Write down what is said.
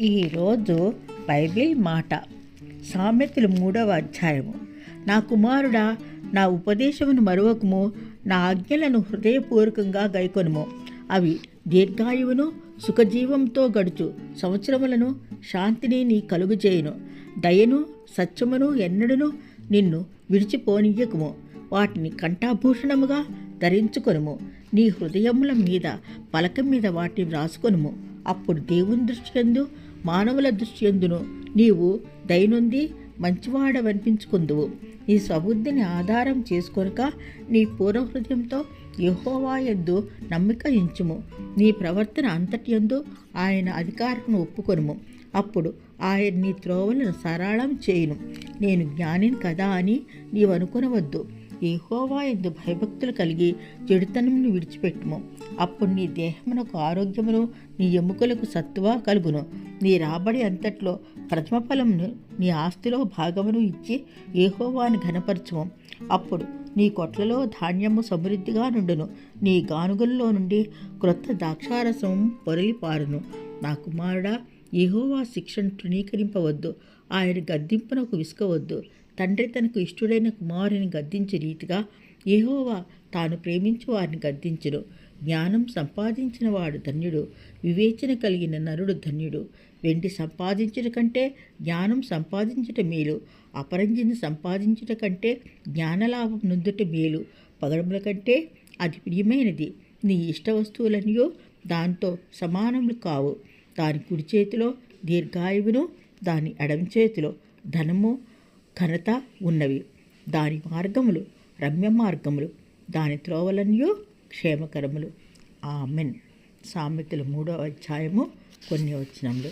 ఈరోజు బైబిల్ మాట. సామెతలు మూడవ అధ్యాయము. నా కుమారుడా నా ఉపదేశమును మరువకము నా ఆజ్ఞలను హృదయపూర్వకంగా గైకొనుము. అవి దీర్ఘాయువును సుఖజీవంతో గడుచు సంవత్సరములను శాంతిని నీ కలుగుచేయును దయను సత్యమును ఎన్నడను నిన్ను విడిచిపోనీయకుము. వాటిని కంఠాభూషణముగా ధరించుకొనుము. నీ హృదయముల మీద పలక మీద వాటిని వ్రాసుకొనుము. అప్పుడు దేవుని దృష్టియందు మానవుల దృష్టియందును నీవు దయనుంది మంచివాడవనిపించుకుందువు. నీ స్వబుద్ధిని ఆధారం చేసుకొనక నీ పూర్వహృదయంతో యహోవా ఎందు నమ్మిక ఇంచుము నీ ప్రవర్తన అంతటి యందు ఆయన అధికారమును ఒప్పుకొనుము. అప్పుడు ఆయన నీ త్రోవలను సరళం చేయును. నేను జ్ఞానిని కదా అని నీవు ఏహోవా ఎందు భయభక్తులు కలిగి చెడుతనమును విడిచిపెట్టుము. అప్పుడు నీ దేహమునకు ఆరోగ్యమును నీ ఎముకలకు సత్తువ కలుగును. నీ రాబడి అంతట్లో ప్రథమ ఫలమును నీ ఆస్తిలో భాగమును ఇచ్చి ఏహోవాని ఘనపరచుము. అప్పుడు నీ కొట్లలో ధాన్యము సమృద్ధిగా నుండును. నీ గానుగుల్లో నుండి క్రొత్త ద్రాక్షారసం పొరలి పారును. నా కుమారుడా ఏహోవా శిక్షను తృణీకరింపవద్దు. ఆయన గద్దింపునకు విసుకవద్దు తండ్రి తనకు ఇష్టుడైన కుమారుని గద్దించే రీతిగా ఏహోవా తాను ప్రేమించు వారిని గద్దించును. జ్ఞానం సంపాదించిన వాడు ధన్యుడు. వివేచన కలిగిన నరుడు ధన్యుడు. వెండి సంపాదించుట కంటే జ్ఞానం సంపాదించుట మేలు. అపరంజిని సంపాదించుట కంటే జ్ఞానలాభం నొందుట మేలు. పగడముల కంటే అది ప్రియమైనది. నీ ఇష్ట వస్తువులనియో దాంతో సమానములు కావు. దాని కుడి చేతిలో దీర్ఘాయువును దాని ఎడమ చేతిలో ధనము ఘనత ఉన్నవి. దాని మార్గములు రమ్య మార్గములు. దాని త్రోవలనియో క్షేమకరములు. ఆమెన్. సామెతలు మూడో అధ్యాయము కొన్ని వచనములు.